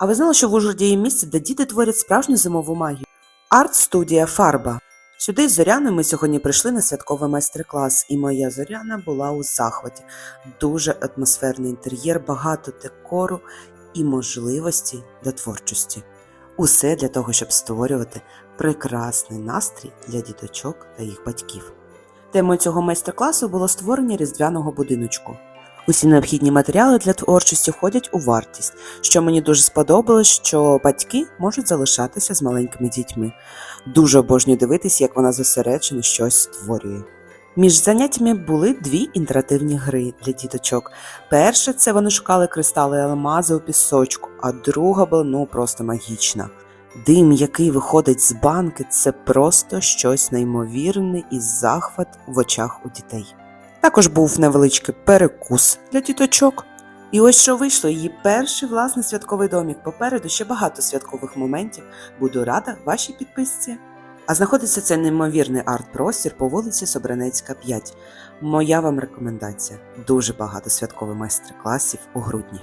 А ви знали, що в Ужгороді є місце, де діти творять справжню зимову магію? Арт-студія Фарба. Сюди з Зоряною ми сьогодні прийшли на святковий майстер-клас, і моя Зоряна була у захваті. Дуже атмосферний інтер'єр, багато декору і можливості для творчості. Усе для того, щоб створювати прекрасний настрій для діточок та їх батьків. Темою цього майстер-класу було створення різдвяного будиночку. Усі необхідні матеріали для творчості входять у вартість, що мені дуже сподобалось, що батьки можуть залишатися з маленькими дітьми. Дуже обожнюю дивитись, як вона зосереджено щось створює. Між заняттями були дві інтерактивні гри для діточок. Перша це вони шукали кристали алмази у пісочку, а друга була ну просто магічна. Дим, який виходить з банки, це просто щось неймовірне і захват в очах у дітей. Також був невеличкий перекус для діточок. І ось що вийшло її перший власний святковий домік. Попереду ще багато святкових моментів. Буду рада вашій підписці. А знаходиться цей неймовірний арт-простір по вулиці Собранецька, 5. Моя вам рекомендація: дуже багато святкових майстер-класів у грудні.